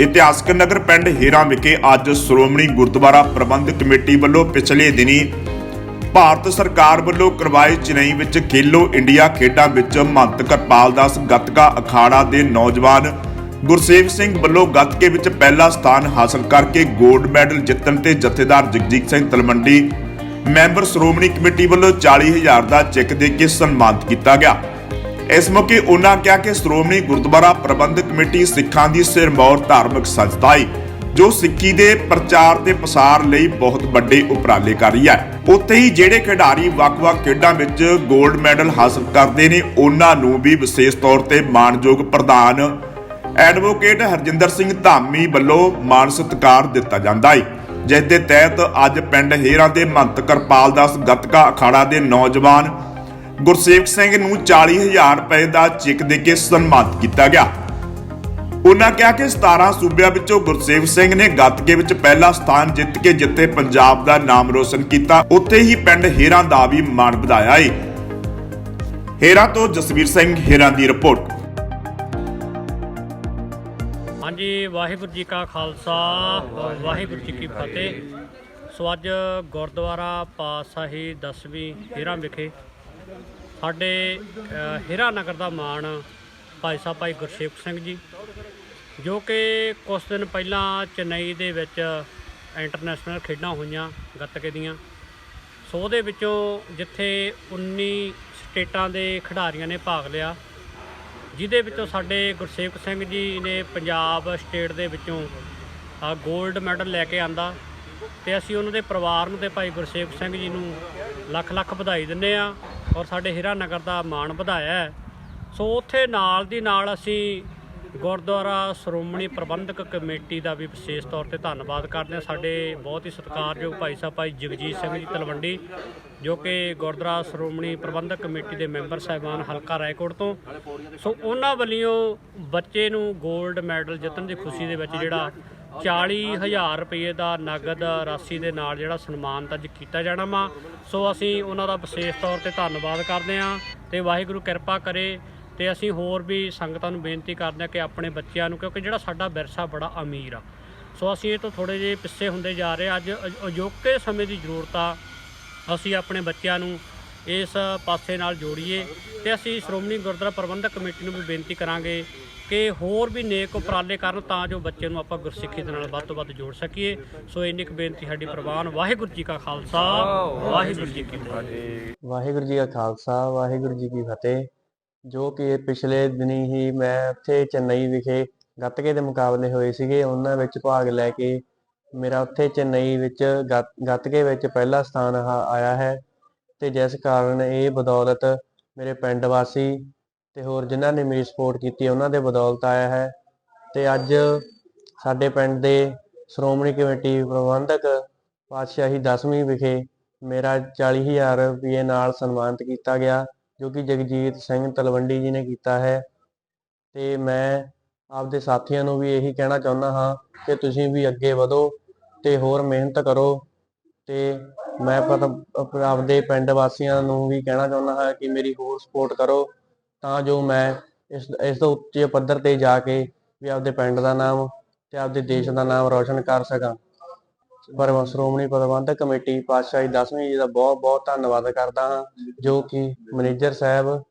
ਇਤਿਹਾਸਕ ਨਗਰ ਪਿੰਡ ਹੀਰਾ ਵਿਖੇ ਅੱਜ ਸ਼੍ਰੋਮਣੀ ਗੁਰਦੁਆਰਾ ਪ੍ਰਬੰਧਕ ਕਮੇਟੀ ਵੱਲੋਂ ਪਿਛਲੇ ਦਿਨੀ ਭਾਰਤ ਸਰਕਾਰ ਵੱਲੋਂ ਕਰਵਾਏ ਚੇਨਈ ਵਿੱਚ ਖੇਲੋ ਇੰਡੀਆ ਖੇਡਾਂ ਵਿੱਚ ਮਹੰਤ ਕਿਰਪਾਲ ਦਾਸ ਗੱਤਕਾ ਅਖਾੜਾ ਦੇ ਨੌਜਵਾਨ ਗੁਰਸੇਵ ਸਿੰਘ ਵੱਲੋਂ ਗੱਤਕੇ ਵਿੱਚ ਪਹਿਲਾ ਸਥਾਨ ਹਾਸਲ ਕਰਕੇ 골ਡ ਮੈਡਲ ਜਿੱਤਣ ਤੇ ਜਥੇਦਾਰ ਜਗਜੀਤ ਸਿੰਘ ਤਲਵੰਡੀ ਮੈਂਬਰ ਸ਼੍ਰੋਮਣੀ ਕਮੇਟੀ ਵੱਲੋਂ 40000 ਦਾ ਚੈੱਕ ਦੇ ਕੇ ਸਨਮਾਨਿਤ ਕੀਤਾ ਗਿਆ। ਇਸ ਮੌਕੇ ਉਹਨਾਂ ਕਿਹਾ ਕਿ ਸ਼੍ਰੋਮਣੀ ਗੁਰਦੁਆਰਾ ਪ੍ਰਬੰਧਕ ਕਮੇਟੀ ਸਿੱਖਾਂ ਦੀ ਸਿਰਮੌਰ ਧਾਰਮਿਕ ਸੰਸਥਾ ਹੈ ਜੋ ਸਿੱਖੀ ਦੇ ਪ੍ਰਚਾਰ ਤੇ ਪ੍ਰਸਾਰ ਲਈ ਬਹੁਤ ਵੱਡੇ ਉਪਰਾਲੇ ਕਰ ਰਹੀ ਹੈ। ਉੱਥੇ ਹੀ ਜਿਹੜੇ ਖਿਡਾਰੀ ਵੱਖ-ਵੱਖ ਖੇਡਾਂ ਵਿੱਚ 골ਡ ਮੈਡਲ ਹਾਸਲ ਕਰਦੇ ਨੇ, ਉਹਨਾਂ ਨੂੰ ਵੀ ਵਿਸ਼ੇਸ਼ ਤੌਰ ਤੇ ਮਾਣਯੋਗ ਪ੍ਰਧਾਨ ਐਡਵੋਕੇਟ ਹਰਜਿੰਦਰ ਸਿੰਘ ਧਾਮੀ ਵੱਲੋਂ ਮਾਣ ਸਤਿਕਾਰ ਦਿੱਤਾ ਜਾਂਦਾ ਹੈ। ਜਿਸ ਦੇ ਤਹਿਤ ਅੱਜ ਪਿੰਡ ਹੇਰਾ ਦੇ ਮਹੰਤ ਕਰਪਾਲ ਦਾਸ ਗੱਤਕਾ ਅਖਾੜਾ ਦੇ ਨੌਜਵਾਨ ਗੁਰਸੇਵਕ ਸਿੰਘ ਨੂੰ 40000 ਰੁਪਏ ਦਾ ਚੈੱਕ ਦੇ ਕੇ ਸਨਮਾਨਿਤ ਕੀਤਾ ਗਿਆ। ਉਹਨਾਂ ਕਿਹਾ ਕਿ 17 ਸੂਬਿਆਂ ਵਿੱਚੋਂ ਗੁਰਸੇਵ ਸਿੰਘ ਨੇ ਗੱਤਕੇ ਵਿੱਚ ਪਹਿਲਾ ਸਥਾਨ ਜਿੱਤ ਕੇ ਜਿੱਥੇ ਪੰਜਾਬ ਦਾ ਨਾਮ ਰੋਸ਼ਨ ਕੀਤਾ, ਉੱਥੇ ਹੀ ਪਿੰਡ ਹੇਰਾਂ ਦਾ ਵੀ ਮਾਣ ਵਧਾਇਆ ਏ। ਹੇਰਾਂ ਤੋਂ ਜਸਵੀਰ ਸਿੰਘ, ਹੇਰਾਂ ਦੀ ਰਿਪੋਰਟ। ਹਾਂਜੀ, ਵਾਹਿਗੁਰੂ ਜੀ ਕਾ ਖਾਲਸਾ, ਵਾਹਿਗੁਰੂ ਜੀ ਕੀ ਫਤਿਹ। ਸੋ ਅੱਜ ਗੁਰਦੁਆਰਾ ਪਾਤਸ਼ਾਹੀ ਦਸਵੀਂ ਹੀਰਾ ਵਿਖੇ ਸਾਡੇ ਹੀਰਾ ਨਗਰ ਦਾ ਮਾਣ ਭਾਈ ਸਾਹਿਬ, ਭਾਈ ਗੁਰਸੇਵਕ ਸਿੰਘ ਜੀ, ਜੋ ਕਿ ਕੁਝ ਦਿਨ ਪਹਿਲਾਂ ਚੇਨਈ ਦੇ ਵਿੱਚ ਇੰਟਰਨੈਸ਼ਨਲ ਖੇਡਾਂ ਹੋਈਆਂ, ਗੱਤਕੇ ਦੀਆਂ। ਸੋ ਉਹਦੇ ਵਿੱਚੋਂ ਜਿੱਥੇ 19 ਸਟੇਟਾਂ ਦੇ ਖਿਡਾਰੀਆਂ ਨੇ ਭਾਗ ਲਿਆ, ਜਿਹਦੇ ਵਿੱਚੋਂ ਸਾਡੇ ਗੁਰਸੇਵਕ ਸਿੰਘ ਜੀ ਨੇ ਪੰਜਾਬ ਸਟੇਟ ਦੇ ਵਿੱਚੋਂ ਆ 골ਡ ਮੈਡਲ ਲੈ ਕੇ ਆਂਦਾ ਤੇ ਅਸੀਂ ਉਹਨਾਂ ਦੇ ਪਰਿਵਾਰ ਨੂੰ ਤੇ ਭਾਈ ਗੁਰਸੇਵਕ ਸਿੰਘ ਜੀ ਨੂੰ ਲੱਖ ਲੱਖ ਵਧਾਈ ਦਿੰਨੇ ਆ। ਔਰ ਸਾਡੇ ਹੀਰਾ ਨਗਰ ਦਾ ਮਾਣ ਵਧਾਇਆ ਸੋ ਉੱਥੇ ਨਾਲ ਦੀ ਨਾਲ ਅਸੀਂ ਗੁਰਦੁਆਰਾ ਸ਼੍ਰੋਮਣੀ ਪ੍ਰਬੰਧਕ ਕਮੇਟੀ ਦਾ ਵੀ ਵਿਸ਼ੇਸ਼ ਤੌਰ ਤੇ ਧੰਨਵਾਦ ਕਰਦੇ ਹਾਂ। ਸਾਡੇ ਬਹੁਤ ਹੀ ਸਤਿਕਾਰਯੋਗ ਭਾਈ ਸਾਹਿਬ, ਭਾਈ ਜਗਜੀਤ ਸਿੰਘ ਜੀ ਤਲਵੰਡੀ, ਜੋ ਕਿ ਗੁਰਦੁਆਰਾ ਸ਼੍ਰੋਮਣੀ ਪ੍ਰਬੰਧਕ ਕਮੇਟੀ ਦੇ ਮੈਂਬਰ ਸਾਹਿਬਾਨ ਹਲਕਾ ਰਾਏਕੋਟ ਤੋਂ। ਸੋ ਉਹਨਾਂ ਵੱਲੋਂ ਬੱਚੇ ਨੂੰ 골ਡ ਮੈਡਲ ਜਿੱਤਣ ਦੀ ਖੁਸ਼ੀ ਦੇ ਵਿੱਚ ਜਿਹੜਾ 40000 ਰੁਪਏ ਦਾ ਨਗਦ ਰਾਸ਼ੀ ਦੇ ਨਾਲ ਜਿਹੜਾ ਸਨਮਾਨਿਤ ਅੱਜ ਕੀਤਾ ਜਾਣਾ ਵਾ। ਸੋ ਅਸੀਂ ਉਹਨਾਂ ਦਾ ਵਿਸ਼ੇਸ਼ ਤੌਰ ਤੇ ਧੰਨਵਾਦ ਕਰਦੇ ਹਾਂ ਤੇ ਵਾਹਿਗੁਰੂ ਕਿਰਪਾ ਕਰੇ ਤੇ ਅਸੀਂ ਹੋਰ ਵੀ ਸੰਗਤਾਂ ਨੂੰ ਬੇਨਤੀ ਕਰਦੇ ਹਾਂ ਕਿ ਆਪਣੇ ਬੱਚਿਆਂ ਨੂੰ, ਕਿਉਂਕਿ ਜਿਹੜਾ ਸਾਡਾ ਵਿਰਸਾ ਬੜਾ ਅਮੀਰ ਆ। ਸੋ ਅਸੀਂ ਇਹ ਤੋਂ ਥੋੜੇ ਜਿਹੇ ਪਿੱਛੇ ਹੁੰਦੇ ਜਾ ਰਹੇ ਅੱਜ ਅਜ- ਅਜੋਕੇ ਸਮੇਂ ਦੀ ਜ਼ਰੂਰਤ ਆ। ਅਸੀਂ ਆਪਣੇ ਬੱਚਿਆਂ ਨੂੰ ਇਸ ਪਾਸੇ ਨਾਲ ਜੋੜੀਏ ਤੇ ਅਸੀਂ ਸ਼੍ਰੋਮਣੀ ਗੁਰਦੁਆਰਾ ਪ੍ਰਬੰਧਕ ਕਮੇਟੀ ਨੂੰ ਵੀ ਬੇਨਤੀ ਕਰਾਂਗੇ ਕਿ ਹੋਰ ਵੀ ਨੇਕ ਉਪਰਾਲੇ ਕਰਨ ਤਾਂ ਜੋ ਬੱਚੇ ਨੂੰ ਆਪਾਂ ਗੁਰਸਿੱਖੀ ਦੇ ਨਾਲ ਵੱਧ ਤੋਂ ਵੱਧ ਜੋੜ ਸਕੀਏ। ਸੋ ਇੰਨੀ ਕੁ ਬੇਨਤੀ ਸਾਡੀ ਪ੍ਰਵਾਨ। ਵਾਹਿਗੁਰੂ ਜੀ ਕਾ ਖਾਲਸਾ। ਵਾਹਿਗੁਰੂ ਜੀ ਕੀ ਫਤਿਹ। ਵਾਹਿਗੁਰੂ ਜੀ ਕਾ ਖਾਲਸਾ, ਵਾਹਿਗੁਰੂ ਜੀ ਕੀ ਫਤਿਹ। ਜੋ ਕਿ ਪਿਛਲੇ ਦਿਨੀ ਹੀ ਮੈਂ ਉੱਥੇ ਚੇਨਈ ਵਿਖੇ ਗੱਤਕੇ ਦੇ ਮੁਕਾਬਲੇ ਹੋਏ ਸੀਗੇ। ਉਹਨਾਂ ਵਿੱਚ ਭਾਗ ਲੈ ਕੇ ਮੇਰਾ ਉੱਥੇ ਚੇਨਈ ਵਿੱਚ ਗੱਤ- ਗੱਤਕੇ ਵਿੱਚ ਪਹਿਲਾ ਸਥਾਨ ਆਇਆ ਹੈ। ਤੇ ਜਿਸ ਕਾਰਨ ਇਹ ਬਦੌਲਤ ਮੇਰੇ ਪਿੰਡ ਵਾਸੀ ਤੇ ਹੋਰ ਜਿਨ੍ਹਾਂ ਨੇ ਮੇਰੀ ਸਪੋਰਟ ਕੀਤੀ ਉਹਨਾਂ ਦੇ ਬਦੌਲਤ ਆਇਆ ਹੈ। ਤੇ ਅੱਜ ਸਾਡੇ ਪਿੰਡ ਦੇ ਸ਼੍ਰੋਮਣੀ ਕਮੇਟੀ ਪ੍ਰਬੰਧਕ ਪਾਤਸ਼ਾਹੀ 10ਵੀਂ ਵਿਖੇ ਮੇਰਾ 40000 ਰੁਪਏ ਨਾਲ ਸਨਮਾਨਿਤ ਕੀਤਾ ਗਿਆ, ਜੋ ਕਿ ਜਗਜੀਤ ਸਿੰਘ ਤਲਵੰਡੀ ਜੀ ਨੇ ਕੀਤਾ ਹੈ। ਤੇ ਮੈਂ ਆਪਦੇ ਸਾਥੀਆਂ ਨੂੰ ਵੀ ਇਹੀ ਕਹਿਣਾ ਚਾਹੁੰਦਾ ਹਾਂ ਕਿ ਤੁਸੀਂ ਵੀ ਅੱਗੇ ਵਧੋ ਤੇ ਹੋਰ ਮਿਹਨਤ ਕਰੋ ਤੇ ਮੈਂ ਪਤ- ਆਪਦੇ ਪਿੰਡ ਵਾਸੀਆਂ ਨੂੰ ਵੀ ਕਹਿਣਾ ਚਾਹੁੰਦਾ ਹਾਂ ਕਿ ਮੇਰੀ ਹੋਰ ਸਪੋਰਟ ਕਰੋ, ਤਾਂ ਜੋ ਮੈਂ ਇਸ ਇਸ ਤੋਂ ਉੱਚੇ ਪੱਧਰ ਤੇ ਜਾ ਕੇ ਵੀ ਆਪਦੇ ਪਿੰਡ ਦਾ ਨਾਮ ਤੇ ਆਪਦੇ ਦੇਸ਼ ਦਾ ਨਾਮ ਰੌਸ਼ਨ ਕਰ ਸਕਾਂ। ਪਰ ਸ਼੍ਰੋਮਣੀ ਪ੍ਰਬੰਧਕ ਕਮੇਟੀ ਪਾਤਸ਼ਾਹੀ 10ਵੀਂ ਜੀ ਦਾ ਬਹੁਤ ਬਹੁਤ ਧੰਨਵਾਦ ਕਰਦਾ ਹਾਂ, ਜੋ ਕਿ ਮੈਨੇਜਰ ਸਾਹਿਬ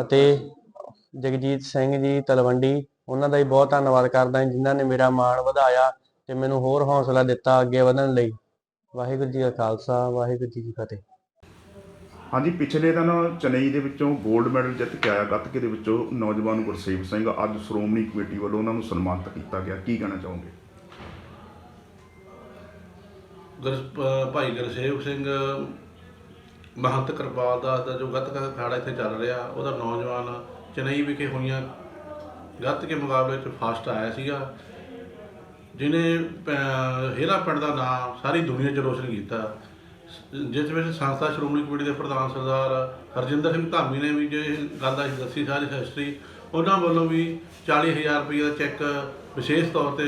ਅਤੇ ਜਗਜੀਤ ਸਿੰਘ ਜੀ ਤਲਵੰਡੀ, ਉਹਨਾਂ ਦਾ ਵੀ ਬਹੁਤ ਧੰਨਵਾਦ ਕਰਦਾ ਹਾਂ ਜਿਨ੍ਹਾਂ ਨੇ ਮੇਰਾ ਮਾਣ ਵਧਾਇਆ ਤੇ ਮੈਨੂੰ ਹੋਰ ਹੌਸਲਾ ਦਿੱਤਾ ਅੱਗੇ ਵਧਣ ਲਈ। ਵਾਹਿਗੁਰੂ ਜੀ ਕਾ ਖਾਲਸਾ ਵਾਹਿਗੁਰੂ ਜੀ ਕੀ ਫਤਿਹ। ਹਾਂਜੀ ਪਿਛਲੇ ਦਿਨ ਚੇਨਈ ਦੇ ਵਿੱਚੋਂ 골ਡ ਮੈਡਲ ਜਿੱਤ ਕੇ ਆਇਆ ਗੱਤਕੇ ਦੇ ਵਿੱਚੋਂ ਨੌਜਵਾਨ ਗੁਰਸੇਵ ਸਿੰਘ। ਅੱਜ ਸ਼੍ਰੋਮਣੀ ਕਮੇਟੀ ਵੱਲੋਂ ਉਹਨਾਂ ਨੂੰ ਸਨਮਾਨਿਤ ਕੀਤਾ ਗਿਆ। ਕੀ ਕਹਿਣਾ ਚਾਹੋਗੇ? ਗੁਰ ਭਾਈ ਗੁਰਸੇਵਕ ਸਿੰਘ ਮਹੰਤ ਕਿਰਪਾਲ ਦਾਸ ਦਾ ਜੋ ਗੱਤਕਾ ਅਖਾੜਾ ਇੱਥੇ ਚੱਲ ਰਿਹਾ ਉਹਦਾ ਨੌਜਵਾਨ ਚੇਨਈ ਵਿਖੇ ਹੋਈਆਂ ਗੱਤਕੇ ਮੁਕਾਬਲੇ 'ਚ ਫਸਟ ਆਇਆ ਸੀਗਾ। ਜਿਨੇ ਹੇਰਾ ਪਿੰਡ ਦਾ ਨਾਮ ਸਾਰੀ ਦੁਨੀਆ 'ਚ ਰੋਸ਼ਨ ਕੀਤਾ। ਜਿਸ ਵਿੱਚ ਸੰਸਥਾ ਸ਼੍ਰੋਮਣੀ ਕਮੇਟੀ ਦੇ ਪ੍ਰਧਾਨ ਸਰਦਾਰ ਹਰਜਿੰਦਰ ਸਿੰਘ ਧਾਮੀ ਨੇ ਵੀ ਜੇ ਗੱਲ ਦਾ ਦੱਸੀ ਸਾਰੀ ਹਿਸਟਰੀ ਉਹਨਾਂ ਵੱਲੋਂ ਵੀ 40000 ਰੁਪਏ ਦਾ ਚੈੱਕ ਵਿਸ਼ੇਸ਼ ਤੌਰ ਤੇ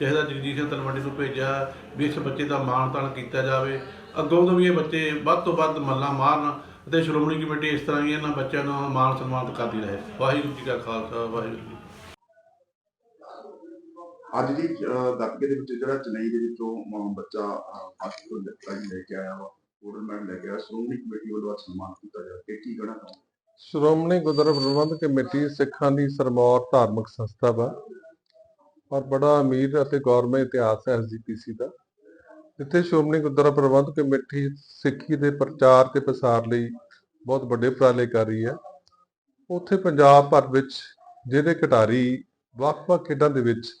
ਜਿਹਦਾ ਜਗਜੀਤ ਸਿੰਘ ਤਲਵੰਡੀ ਨੂੰ ਭੇਜਿਆ ਵੀ ਇਸ ਬੱਚੇ ਦਾ ਮਾਣ ਤਾਣ ਕੀਤਾ ਜਾਵੇ। ਅੱਗੋਂ ਤੋਂ ਵੀ ਇਹ ਬੱਚੇ ਵੱਧ ਤੋਂ ਵੱਧ ਮੱਲਾਂ ਮਾਰਨ ਅਤੇ ਸ਼੍ਰੋਮਣੀ ਕਮੇਟੀ ਇਸ ਤਰ੍ਹਾਂ ਹੀ ਇਹਨਾਂ ਬੱਚਿਆਂ ਨੂੰ ਮਾਣ ਸਨਮਾਨਿਤ ਕਰਦੀ ਰਹੇ। ਵਾਹਿਗੁਰੂ ਜੀ ਕਾ ਖਾਲਸਾ, ਵਾਹਿਗੁਰੂ ਜੀ ਅੱਜ ਦੀ ਗੱਤਕੇ ਦੇ ਵਿੱਚ ਜਿਹੜਾ ਚੇਨਈ ਦੇ ਵਿੱਚੋਂ ਅਹ, ਬੱਚਾ ਹਸਪਤਾਲ ਦੇ ਲੈ ਕੇ ਆਇਆ ਵਾ ਗੋਲਡ ਮੈਡਲ ਲੈ ਕੇ ਆਇਆ ਸ਼੍ਰੋਮਣੀ ਕਮੇਟੀ ਵੱਲੋਂ ਸਨਮਾਨ ਕੀਤਾ ਜਾ ਰਿਹਾ ਕੀ ਕਹਿਣਾ ਚਾਹੁੰਦੇ ਸ਼੍ਰੋਮਣੀ ਗੁਰਦੁਆਰਾ ਪ੍ਰਬੰਧਕ ਕਮੇਟੀ ਸਿੱਖਾਂ ਦੀ ਸਰਮੌਰ ਧਾਰਮਿਕ ਸੰਸਥਾ ਵਾ ਔਰ ਬੜਾ ਅਮੀਰ ਅਤੇ ਗੌਰਮੈ ਇਤਿਹਾਸ ਹੈ ਐਸਜੀਪੀਸੀ ਦਾ। ਜਿੱਥੇ ਸ਼੍ਰੋਮਣੀ ਗੁਰਦੁਆਰਾ ਪ੍ਰਬੰਧਕ ਕਮੇਟੀ ਸਿੱਖੀ ਦੇ ਪ੍ਰਚਾਰ ਤੇ ਪ੍ਰਸਾਰ ਲਈ ਬਹੁਤ ਵੱਡੇ ਉਪਰਾਲੇ ਕਰ ਰਹੀ ਹੈ। ਉੱਥੇ ਪੰਜਾਬ ਭਰ ਵਿੱਚ ਜਿਹੜੇ ਖਿਡਾਰੀ ਵੱਖ-ਵੱਖ ਖੇਡਾਂ ਦੇ ਵਿੱਚ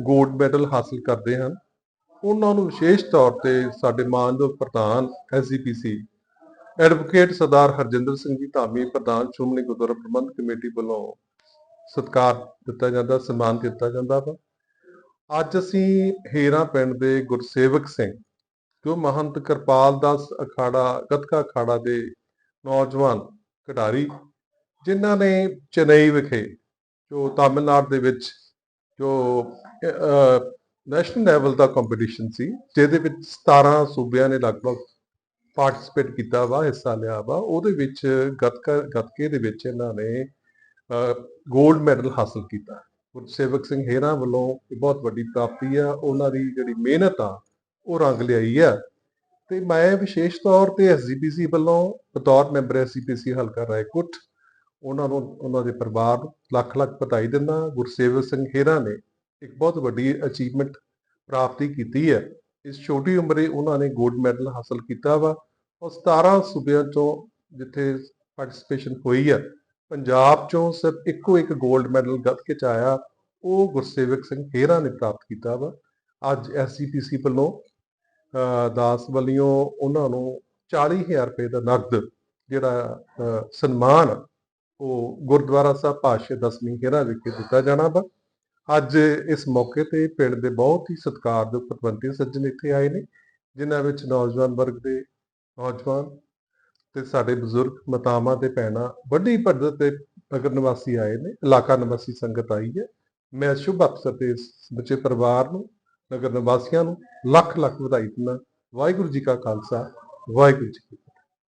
ਗੋਲਡ ਮੈਡਲ ਹਾਸਲ ਕਰਦੇ ਹਨ। ਉਹਨਾਂ ਨੂੰ ਵਿਸ਼ੇਸ਼ ਤੌਰ ਤੇ ਸਾਡੇ ਮਾਨਯੋਗ ਪ੍ਰਧਾਨ ਐਸਜੀਪੀਸੀ ਐਡਵੋਕੇਟ ਸਰਦਾਰ ਹਰਜਿੰਦਰ ਸਿੰਘ ਜੀ ਧਾਮੀ ਪ੍ਰਧਾਨ ਸ਼੍ਰੋਮਣੀ ਗੁਰਦੁਆਰਾ ਪ੍ਰਬੰਧਕ ਕਮੇਟੀ ਵੱਲੋਂ ਸਤਿਕਾਰ ਦਿੱਤਾ ਜਾਂਦਾ, ਸਨਮਾਨ ਦਿੱਤਾ ਜਾਂਦਾ ਵਾ। ਅੱਜ ਅਸੀਂ ਹੀਰਾ ਪਿੰਡ ਦੇ ਗੁਰਸੇਵਕ ਸਿੰਘ, ਜੋ ਮਹੰਤ ਕਿਰਪਾਲ ਦਾਸ ਅਖਾੜਾ, ਗੱਤਕਾ ਅਖਾੜਾ ਦੇ ਨੌਜਵਾਨ ਖਿਡਾਰੀ, ਜਿਨ੍ਹਾਂ ਨੇ ਚੇਨਈ ਵਿਖੇ ਜੋ ਤਾਮਿਲਨਾਡੂ ਦੇ ਵਿੱਚ ਜੋ ਨੈਸ਼ਨਲ ਲੈਵਲ ਦਾ ਕੰਪੀਟੀਸ਼ਨ ਸੀ, ਜਿਹਦੇ ਵਿੱਚ 17 ਸੂਬਿਆਂ ਨੇ ਲਗਭਗ ਪਾਰਟਿਸਿਪੇਟ ਕੀਤਾ ਵਾ, ਹਿੱਸਾ ਲਿਆ ਵਾ, ਉਹਦੇ ਵਿੱਚ ਗੱਤਕਾ ਗੱਤਕੇ ਦੇ ਵਿੱਚ ਇਹਨਾਂ ਨੇ 골ਡ ਮੈਡਲ ਹਾਸਲ ਕੀਤਾ। ਗੁਰਸੇਵਕ ਸਿੰਘ ਹੇਰਾ ਵੱਲੋਂ ਇਹ ਬਹੁਤ ਵੱਡੀ ਪ੍ਰਾਪਤੀ ਆ, ਉਹਨਾਂ ਦੀ ਜਿਹੜੀ ਮਿਹਨਤ ਆ, ਉਹ ਰੰਗ ਲਿਆਈ ਆ। ਤੇ ਮੈਂ ਵਿਸ਼ੇਸ਼ ਤੌਰ ਤੇ ਐਸਜੀਪੀਸੀ ਵੱਲੋਂ ਬਤੌਰ ਮੈਂਬਰ ਐਸਜੀਪੀਸੀ ਹਲਕਾ ਰਾਏਕੋਟ ਉਹਨਾਂ ਨੂੰ, ਉਹਨਾਂ ਦੇ ਪਰਿਵਾਰ ਨੂੰ ਲੱਖ ਲੱਖ ਵਧਾਈ ਦਿੰਦਾ ਗੁਰਸੇਵਕ ਸਿੰਘ ਹੇਰਾ ਨੇ ਇੱਕ ਬਹੁਤ ਵੱਡੀ ਅਚੀਵਮੈਂਟ ਪ੍ਰਾਪਤੀ ਕੀਤੀ ਹੈ। ਇਸ ਛੋਟੀ ਉਮਰੇ ਉਹਨਾਂ ਨੇ 골ਡ ਮੈਡਲ ਹਾਸਲ ਕੀਤਾ ਵਾ ਔਰ 17 ਸੂਬਿਆਂ ਚੋਂ ਜਿੱਥੇ ਪਾਰਟਿਸਿਪੇਸ਼ਨ ਹੋਈ ਹੈ, ਪੰਜਾਬ ਚੋਂ ਸਿਰਫ ਇੱਕੋ ਇੱਕ 골ਡ ਮੈਡਲ ਗੱਤਕੇ ਚ ਆਇਆ ਉਹ ਗੁਰਸੇਵਕ ਸਿੰਘ ਹੇਰਾ ਨੇ ਪ੍ਰਾਪਤ ਕੀਤਾ ਵਾ। ਅੱਜ ਐਸਜੀਪੀਸੀ ਵੱਲੋਂ ਦਾਸ ਵੱਲੋਂ ਉਹਨਾਂ ਨੂੰ 40000 ਰੁਪਏ ਦਾ ਨਕਦ ਜਿਹੜਾ ਸਨਮਾਨ ਉਹ ਗੁਰਦੁਆਰਾ ਸਾਹਿਬ ਪਾਸ਼ੇ ਦਸਵੀਂ ਹੇਰਾ ਵਿਖੇ ਦਿੱਤਾ ਜਾਣਾ ਵਾ। ਅੱਜ ਇਸ ਮੌਕੇ ਤੇ ਪਿੰਡ ਦੇ ਬਹੁਤ ਹੀ ਸਤਿਕਾਰਯੋਗ ਪਤਵੰਤੇ ਸੱਜਣ ਇੱਥੇ ਆਏ ਨੇ, ਜਿਨ੍ਹਾਂ ਵਿੱਚ ਨੌਜਵਾਨ ਵਰਗ ਦੇ ਨੌਜਵਾਨ ਤੇ ਸਾਡੇ ਬਜ਼ੁਰਗ ਮਾਤਾਵਾਂ ਤੇ ਭੈਣਾਂ, ਵੱਡੀ ਪੱਧਰ ਤੇ ਨਗਰ ਨਿਵਾਸੀ ਆਏ ਨੇ, ਇਲਾਕਾ ਨਿਵਾਸੀ ਸੰਗਤ ਆਈ ਹੈ। ਮੈਂ ਸ਼ੁਭ ਅਵਸਰ ਤੇ ਇਸ ਬੱਚੇ ਪਰਿਵਾਰ ਨੂੰ, ਨਗਰ ਨਿਵਾਸੀਆਂ ਨੂੰ ਲੱਖ ਲੱਖ ਵਧਾਈ ਦਿੰਦਾ। ਵਾਹਿਗੁਰੂ ਜੀ ਕਾ ਖਾਲਸਾ, ਵਾਹਿਗੁਰੂ ਜੀ